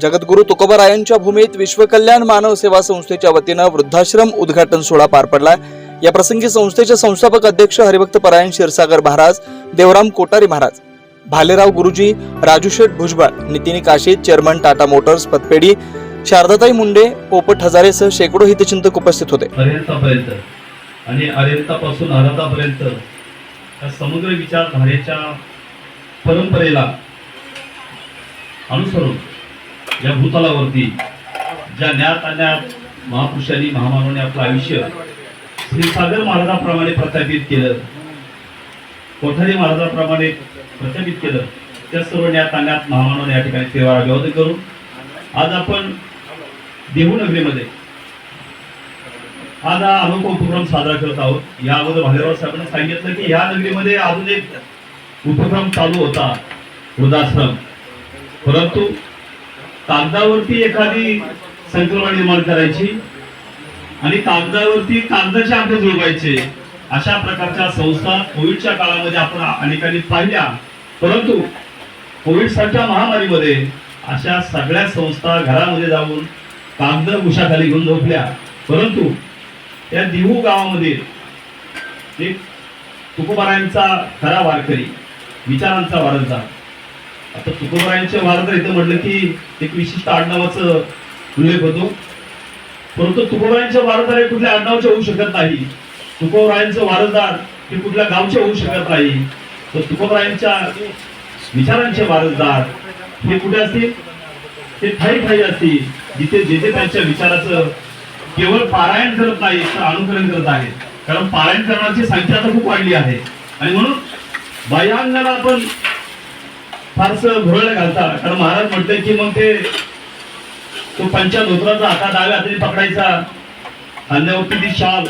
जगद्गुरू तुकोबरायांच्या भूमीत विश्वकल्याण मानव सेवा संस्थेच्या वतीनं वृद्धाश्रम उद्घाटन सोहळा पार पडला या प्रसंगी संस्थेचे संस्थापक अध्यक्ष हरिभक्त परायण क्षीरसागर महाराज देवराम कोटारी महाराज भालेराव गुरुजी राजूशेठ भुजबळ नितीन काशीद चेअरमन टाटा मोटर्स पतपेढी शारदाताई मुंडे पोपट हजारेसह शेकडो हितचिंतक उपस्थित होते. आणि अरिहंतापासून अरहतापर्यंत या समग्र विचारधारेच्या परंपरेला अनुसरून या भूतलावरती ज्या ज्ञात अज्ञात महापुरुषांनी महामानवाने आपलं आयुष्य श्रीसागर महाराजाप्रमाणे प्रस्थापित केलं कोठारी महाराजाप्रमाणे प्रस्थापित केलं त्या सर्व ज्ञात अज्ञात महामानवाने या ठिकाणी सेवा अभिवादन करून आज आपण देहूनगरीमध्ये आज हा अनुभव उपक्रम साजरा करत आहोत. या अगोदर भालेराव साहेबांनी सांगितलं की ह्या नगरीमध्ये अजून एक उपक्रम चालू होता वृद्धाश्रम. परंतु कागदावरती एखादी संकल्पना निर्माण करायची आणि कागदावरती कागदाचे अंक जुळवायचे. अशा प्रकारच्या संस्था कोविडच्या काळामध्ये आपण अनेकांनी पाहिल्या. परंतु कोविड सारख्या महामारीमध्ये अशा सगळ्या संस्था घरामध्ये जाऊन कागद उशाखाली घेऊन झोपल्या. परंतु त्या दिहू गावामध्ये एक तुकोबारायांचा खरा वारकरी विचारांचा वारसदार आता तुकोबरायांच्या महाराज इथं म्हटलं की एक विशिष्ट आडनावाचं उल्लेख होतो. परंतु तुकोबारायांचे वारसदार हे कुठल्या आडनावचे होऊ शकत नाही. तुकोबरायांचं वारसदार हे कुठल्या गावचे होऊ शकत नाही. तर तुकोबरायांच्या विचारांचे वारसदार हे कुठे असतील? ते ठाई ठाई असतील. जिथे जे जे त्यांच्या विचाराचं केवळ पारायण करत नाही तर अनुकरण करत आहे कारण पारायण करण्याची संख्या आता खूप वाढली आहे. आणि म्हणून बाह्यांगाला आपण फारसं घोळ घालता कारण महाराज म्हटले की मग ते तो पंचा धोत्राचा आता डाव्या हाताने पकडायचा खांद्यावरती ती शाल.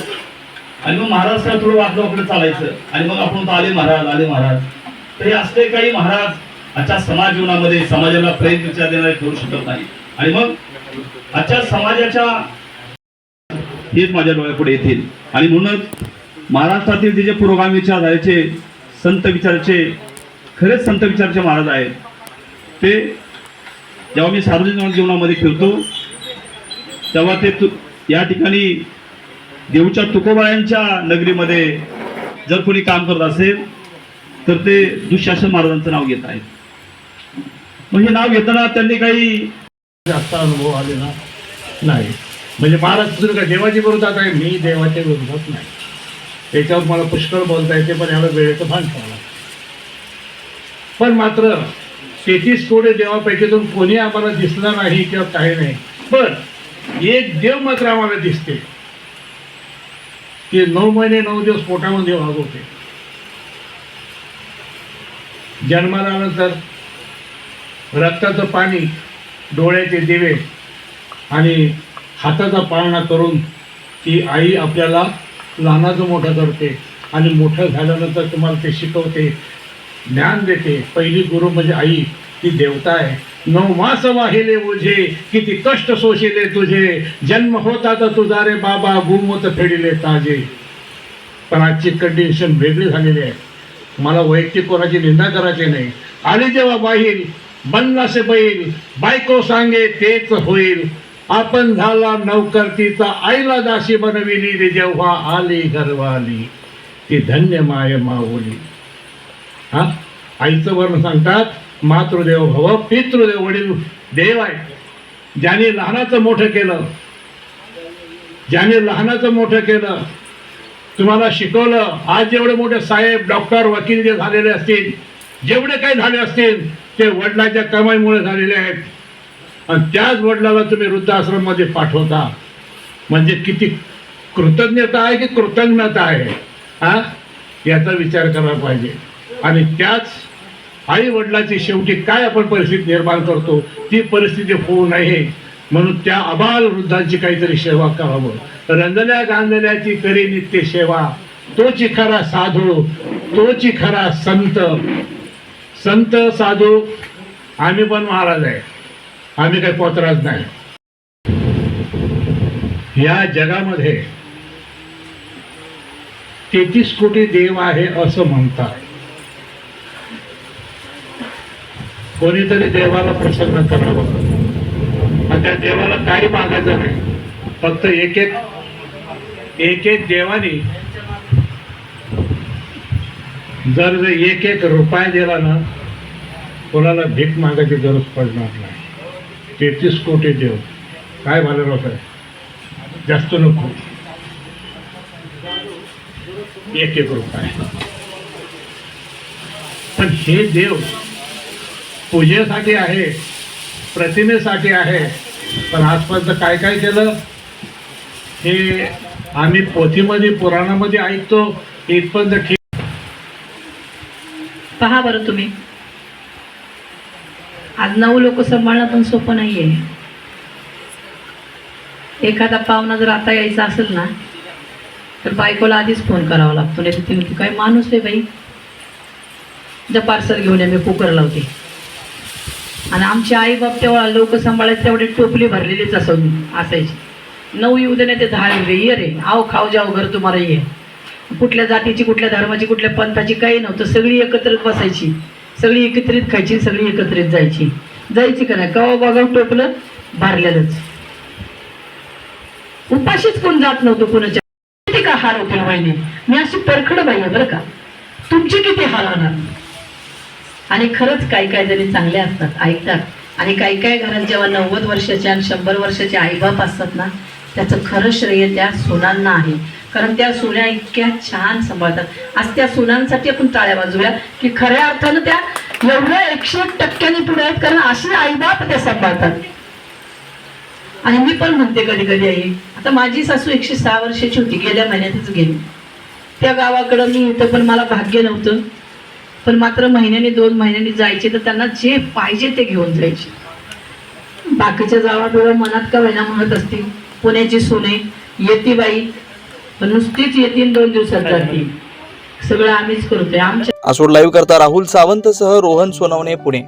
आणि मग महाराज थोडं वाकडं वाकडं चालायचं. आणि मग आपण तो आले महाराज आले महाराज. तर हे असले काही महाराज आजच्या समाज जीवनामध्ये समाजाला प्रेम विचार देणारे करू शकत नाही. आणि मग आजच्या समाजाच्या हेच माझ्या डोळ्यापुढे येतील. आणि म्हणूनच महाराष्ट्रातील जे जे पुरोगामी विचारधारेचे संत विचाराचे खरेच संत विचारचे महाराज आहेत. ते जेव्हा मी सार्वजनिक जीवनामध्ये फिरतो तेव्हा ते तु या ठिकाणी देऊच्या तुकोबाळ्यांच्या नगरीमध्ये जर कोणी काम करत असेल तर ते दुःशासन महाराजांचं नाव घेत आहेत. मग हे नाव घेताना त्यांनी काही जास्त अनुभव आलेला नाही. म्हणजे महाराज तुझं का देवाच्या विरोधात आहे मी देवाच्या विरोधात नाही. त्याच्यावर मला पुष्कळ बोलता येते पण याला वेळेचं भान ठेवा पण मात्र तेहतीस कोडे देवापैकीतून कोणी आम्हाला दिसला नाही किंवा काही नाही. पण एक देव मात्र आम्हाला दिसते. ते नऊ महिने नऊ दिवस पोटामध्ये वागवते जन्माला आल्यानंतर रक्ताचं पाणी डोळ्याचे दिवे आणि हाताचा पाळणा करून ती आई आपल्याला लहानाचं मोठं करते आणि मोठं झाल्यानंतर तुम्हाला ते शिकवते. ज्ञान देते. पहिली गुरु म्हणजे आई ती देवता आहे. नवमास वाहिले ओझे किती कष्ट सोशिले तुझे. जन्म होता तर तुझा रे बाबा गुमत फेडिले ताजे. पण आजची कंडिशन वेगळी झालेली आहे. मला वैयक्तिक कोणाची निंदा करायची नाही. आली जेव्हा बाहेर बनलासे बैल बायको सांगे तेच होईल. आपण झाला नवकर्तीचा तिचा आईला दाशी बनविली रे जेव्हा आली घरवाली. ती धन्य माय माऊली. हा? आईचं वर्ण सांगतात मातृदेव भव पितृदेव वडील देव आहे. ज्याने लहानाचं मोठं केलं ज्याने लहानाचं मोठं केलं तुम्हाला शिकवलं आज जेवढे मोठे साहेब डॉक्टर वकील जे झालेले असतील जेवढे काही झाले असतील ते वडिलाच्या कमाईमुळे झालेले आहेत. आणि त्याच वडिलाला तुम्ही वृद्धाश्रममध्ये पाठवता. म्हणजे किती कृतज्ञता आहे की कृतज्ञता आहे? हा? याचा विचार करायला पाहिजे. आणि त्याच आई वडिलाची शेवटी काय आपण परिस्थिती निर्माण करतो ती परिस्थिती होऊ नये म्हणून त्या अबाल वृद्धांची काहीतरी सेवा करावं. रंजल्या गांजल्याची करी नित्य सेवा. तोची खरा साधू तोची खरा संत. संत साधू आम्ही पण महाराज आहे. आम्ही काही पोतराज नाही. या जगामध्ये तेहतीस कोटी देव आहे असं म्हणतात. कोणीतरी देवाला प्रसन्न करावं. आणि त्या देवाला काही मागायचं नाही. फक्त एक एक एक एक देवाने जर जर एक एक रुपया दिला ना कोणाला भीक मागायची गरज पडणार नाही. तेहतीस कोटी देव. काय भालेराव साहेब? जास्त नको. एक एक रुपया. पण हे देव पूजेसाठी आहे प्रतिमेसाठी आहे पण आजपर्यंत काय काय केलं? हे आम्ही पोथीमध्ये पुराणामध्ये ऐकतो इथपर्यंत ठीक. पहा बरं तुम्ही. आज नऊ लोक सांभाळणं पण सोपं नाही आहे एखादा पाहुणा जर आता यायचा असेल ना तर बायकोला आधीच फोन करावा लागतो. नाही तर काय माणूस आहे बाई? ज्या पार्सल घेऊन या मी कुकर लावते. आणि आमचे आई बाप तेव्हा लोक सांभाळायचे तेवढे टोपली भरलेलीच असो असायची. नऊ येऊ ते दहा येऊ दे ये रे. आव खाऊ जाओ घर तुम्हाला ये. कुठल्या जातीची कुठल्या धर्माची कुठल्या पंथाची काही नव्हतं. सगळी एकत्रित बसायची. सगळी एकत्रित खायची सगळी एकत्रित जायची. जायची का नाही? कवा बघा टोपलं भरलेलंच. उपाशीच कोण जात नव्हतं कोणाच्या. किती का हार होतील वहिनी हो मी अशी परखड बाई बरं का. तुमचे किती हार होणार? आणि खरंच काही काही जणी चांगले असतात ऐकतात. आणि काही काही घरात जेव्हा नव्वद वर्षाचे आणि शंभर वर्षाचे आईबाप असतात ना त्याचं खरं श्रेय त्या सुनांना आहे. कारण त्या सुन्या इतक्या छान सांभाळतात. आज त्या सुनांसाठी आपण टाळ्या बाजूया की खऱ्या अर्थानं त्या एवढ्या एकशे टक्क्यांनी पुढे आहेत कारण असे आईबाप त्या सांभाळतात. आणि मी पण म्हणते कधी कधी आई आता माझी सासू एकशे सहा वर्षाची होती गेल्या महिन्यातच गेली. त्या गावाकडं मी इथं पण मला भाग्य नव्हतं. पण मात्र महिन्याने दोन महिन्यांनी जायचे तर त्यांना जे पाहिजे ते घेऊन जायचे. बाकीच्या जावा मनात का वेळा म्हणत असतील? पुण्याची सोने येती बाई. पण नुसतीच येतील दोन दिवसात जातील सगळं आम्हीच करतोय. आमच्या आसोड लाईव्ह करता राहुल सावंतसह रोहन सोनवणे पुणे.